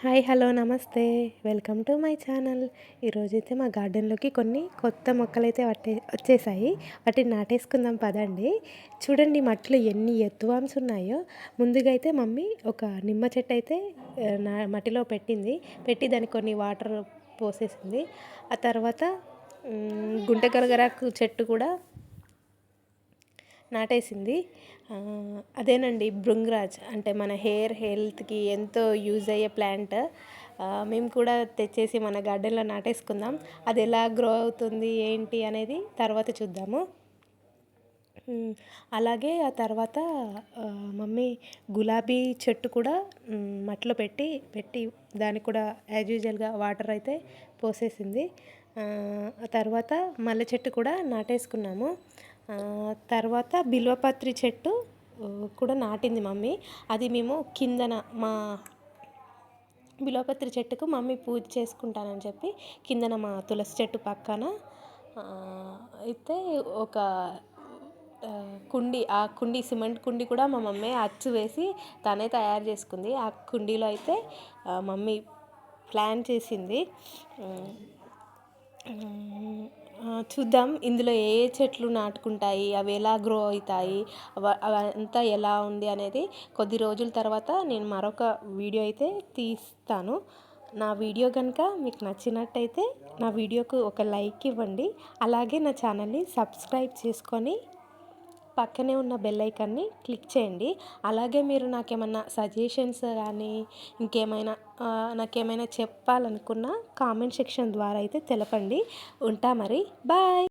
Hi hello నమస్తే. Welcome to my channel. ఈరోజైతే మా గార్డెన్లోకి కొన్ని కొత్త మొక్కలు అయితే వట్టే వచ్చేసాయి. వాటిని నాటేసుకుందాం పదండి. చూడండి మట్టిలో ఎన్ని ఎత్తువామ్స్ ఉన్నాయో. ముందుగా అయితే మమ్మీ ఒక నిమ్మ చెట్టు అయితే నా మట్టిలో పెట్టింది. పెట్టి దానికి కొన్ని వాటర్ పోసేసింది. ఆ తర్వాత గుంటగలగరాకు చెట్టు కూడా నాటేసింది. అదేనండి భృంగరాజ్ అంటే మన హెయిర్ హెల్త్కి ఎంతో యూజ్ అయ్యే ప్లాంట్. మేము కూడా తెచ్చేసి మన గార్డెన్లో నాటేసుకుందాం. అది ఎలా గ్రో అవుతుంది ఏంటి అనేది తర్వాత చూద్దాము. అలాగే ఆ తర్వాత మమ్మీ గులాబీ చెట్టు కూడా మట్టిలో పెట్టి పెట్టి దానికి కూడా యాజ్ యూజువల్గా వాటర్ అయితే పోసేసింది. ఆ తర్వాత మల్లె చెట్టు కూడా నాటేసుకున్నాము. తర్వాత బిల్వపత్రి చెట్టు కూడా నాటింది మమ్మీ. అది మేము కిందన మా బిల్వపత్రి చెట్టుకు మమ్మీ పూజ చేసుకుంటానని చెప్పి కిందన మా తులసి చెట్టు పక్కన అయితే ఒక కుండి ఆ కుండి సిమెంట్ కుండి కూడా మా మమ్మీ అచ్చు వేసి తనే తయారు చేసుకుంది. ఆ కుండీలో అయితే మమ్మీ ప్లాన్ చేసింది. చూద్దాం ఇందులో ఏ చెట్లు నాటుకుంటాయి అవి ఎలా గ్రో అవుతాయి అవంతా ఎలా ఉంది అనేది కొద్ది రోజుల తర్వాత నేను మరొక వీడియో అయితే తీస్తాను. నా వీడియో కనుక మీకు నచ్చినట్టయితే నా వీడియోకు ఒక లైక్ ఇవ్వండి. అలాగే నా ఛానల్ని సబ్స్క్రైబ్ చేసుకొని పక్కనే ఉన్న బెల్ ఐకాన్ని క్లిక్ చేయండి. అలాగే మీరు నాకేమన్నా సజెషన్స్ కానీ ఇంకేమైనా నాకేమైనా చెప్పాలనుకున్న కామెంట్ సెక్షన్ ద్వారా అయితే తెలపండి. ఉంటా మరి. బాయ్